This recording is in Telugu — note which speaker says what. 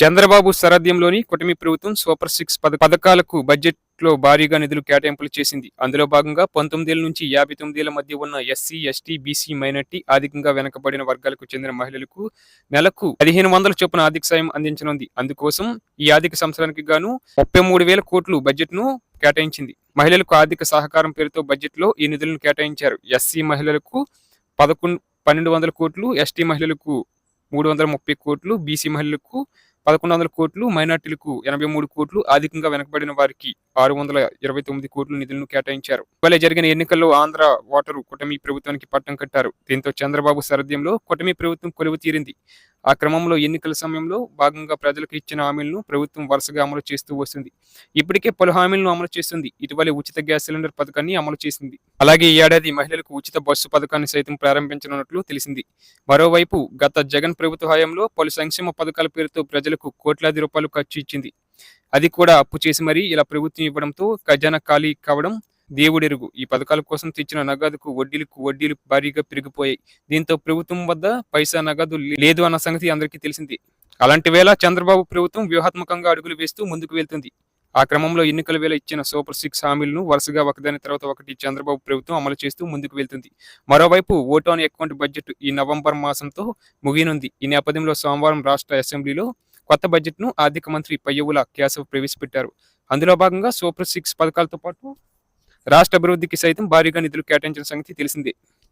Speaker 1: చంద్రబాబు సారథ్యంలోని కూటమి ప్రభుత్వం సూపర్ సిక్స్ పథకాలకు బడ్జెట్లో భారీగా నిధులు కేటాయింపులు చేసింది. అందులో భాగంగా పంతొమ్మిదేళ్ళ నుంచి యాభై తొమ్మిదేళ్ళ మధ్య ఉన్న ఎస్సీ ఎస్టీ బీసీ మైనార్టీ ఆర్థికంగా వెనకబడిన వర్గాలకు చెందిన మహిళలకు నెలకు పదిహేను వందల చొప్పున ఆర్థిక సాయం అందించనుంది. అందుకోసం ఈ ఆర్థిక సంవత్సరానికి గాను ముప్పై మూడు వేల కోట్లు బడ్జెట్ను కేటాయించింది. మహిళలకు ఆర్థిక సహకారం పేరుతో బడ్జెట్లో ఈ నిధులను కేటాయించారు. ఎస్సీ మహిళలకు పదకొండు పన్నెండు వందల కోట్లు ఎస్టీ మహిళలకు మూడు వందల ముప్పై కోట్లు బీసీ మహిళలకు పదకొండు వందల కోట్లు మైనార్టీలకు ఎనభై మూడు కోట్లు అధికంగా వెనకబడిన వారికి ఆరు వందల ఇరవై తొమ్మిది కోట్లు నిధులను కేటాయించారు. ఇవాళ జరిగిన ఎన్నికల్లో ఆంధ్ర ఓటరు కూటమి ప్రభుత్వానికి పట్టం కట్టారు. దీంతో చంద్రబాబు సారథ్యంలో కూటమి ప్రభుత్వం కొలువు తీరింది. ఆ క్రమంలో ఎన్నికల సమయంలో భాగంగా ప్రజలకు ఇచ్చిన హామీలను ప్రభుత్వం వరుసగా అమలు చేస్తూ వస్తుంది. ఇప్పటికే పలు హామీలను అమలు చేస్తుంది. ఇటీవలే ఉచిత గ్యాస్ సిలిండర్ పథకాన్ని అమలు చేసింది. అలాగే ఈ ఏడాది మహిళలకు ఉచిత బస్సు పథకాన్ని సైతం ప్రారంభించనున్నట్లు తెలిసింది. మరోవైపు గత జగన్ ప్రభుత్వ హయాంలో పలు సంక్షేమ పథకాల పేరుతో ప్రజలకు కోట్లాది రూపాయలు ఖర్చు ఇచ్చింది. అది కూడా అప్పు చేసి మరీ ఇలా ప్రభుత్వం ఇవ్వడంతో ఖజానా ఖాళీ కావడం దేవుడెరుగు. ఈ పథకాల కోసం తెచ్చిన నగదుకు వడ్డీలకు వడ్డీలు భారీగా పెరిగిపోయాయి. దీంతో ప్రభుత్వం వద్ద పైసా నగదు లేదు అన్న సంగతి అందరికీ తెలిసింది. అలాంటి వేళ చంద్రబాబు ప్రభుత్వం వ్యూహాత్మకంగా అడుగులు వేస్తూ ముందుకు వెళ్తుంది. ఆ క్రమంలో ఎన్నికల వేళ ఇచ్చిన సూపర్ సిక్స్ హామీలను వరుసగా ఒకదాని తర్వాత ఒకటి చంద్రబాబు ప్రభుత్వం అమలు చేస్తూ ముందుకు వెళ్తుంది. మరోవైపు ఓటాన్ అకౌంట్ బడ్జెట్ ఈ నవంబర్ మాసంతో ముగియనుంది. ఈ నేపథ్యంలో సోమవారం రాష్ట్ర అసెంబ్లీలో కొత్త బడ్జెట్ను ఆర్థిక మంత్రి పయ్యవుల కేశవ్ ప్రవేశపెట్టారు. అందులో భాగంగా సూపర్ సిక్స్ పథకాలతో పాటు రాష్ట్ర అభివృద్ధికి సైతం భారీగా నిధులు కేటాయించిన సంగతి తెలిసిందే.